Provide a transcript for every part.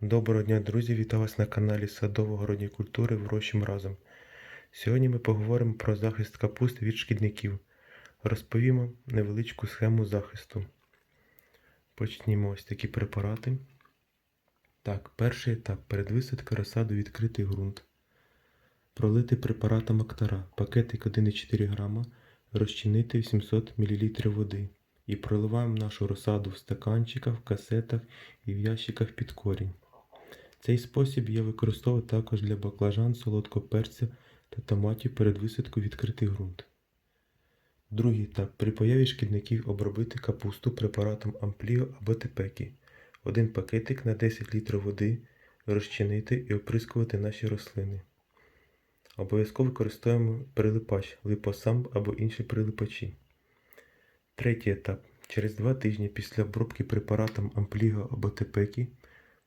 Доброго дня, друзі! Вітаю вас на каналі Садово-городні культури Врощим разом. Сьогодні ми поговоримо про захист капусти від шкідників. Розповімо невеличку схему захисту. Почнімо ось такі препарати. Так, перший етап. Перед висадкою розсаду відкритий ґрунт. Пролити препаратом Актара. Пакетик 1,4 грама. Розчинити в 700 мл води. І проливаємо нашу розсаду в стаканчиках, в касетах і в ящиках під корінь. Цей спосіб я використовую також для баклажан, солодкого перця та томатів перед висадкою відкритий ґрунт. Другий етап. При появі шкідників обробити капусту препаратом Ампліо або Тепекі. Один пакетик на 10 літрів води розчинити і оприскувати наші рослини. Обов'язково використовуємо прилипач, липосам або інші прилипачі. Третій етап. Через 2 тижні після обробки препаратом Ампліго або Тепекі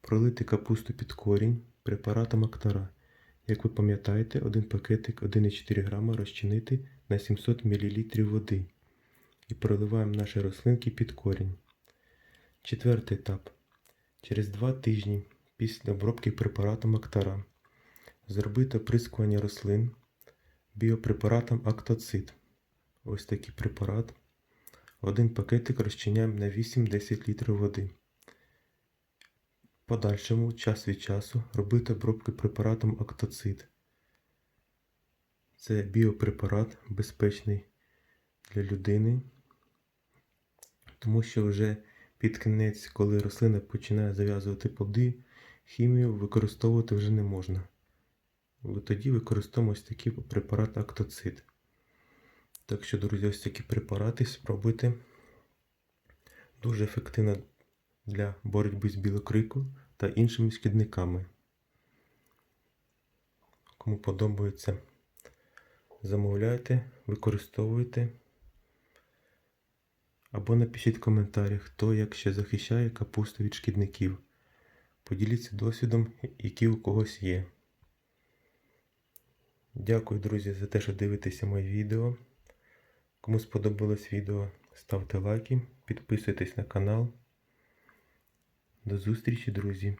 пролити капусту під корінь препаратом Актара. Як ви пам'ятаєте, один пакетик 1,4 грама розчинити на 700 мл води і проливаємо наші рослинки під корінь. Четвертий етап. Через 2 тижні після обробки препаратом Актара зробити оприскування рослин біопрепаратом Актоцит. Ось такий препарат. Один пакетик розчиняємо на 8-10 літрів води. Подальшому, час від часу, робити обробки препаратом Актоцит. Це біопрепарат безпечний для людини, тому що вже під кінець, коли рослина починає зав'язувати плоди, хімію використовувати вже не можна. Тоді використовуємо ось такий препарат Актоцит. Так що, друзі, ось такі препарати спробуйте. Дуже ефективно для боротьби з білокрику та іншими шкідниками. Кому подобається, замовляйте, використовуйте. Або напишіть в коментарях, хто як ще захищає капусту від шкідників. Поділіться досвідом, який у когось є. Дякую, друзі, за те, що дивитеся мої відео. Кому сподобалось відео, ставте лайки, підписуйтесь на канал. До зустрічі, друзі!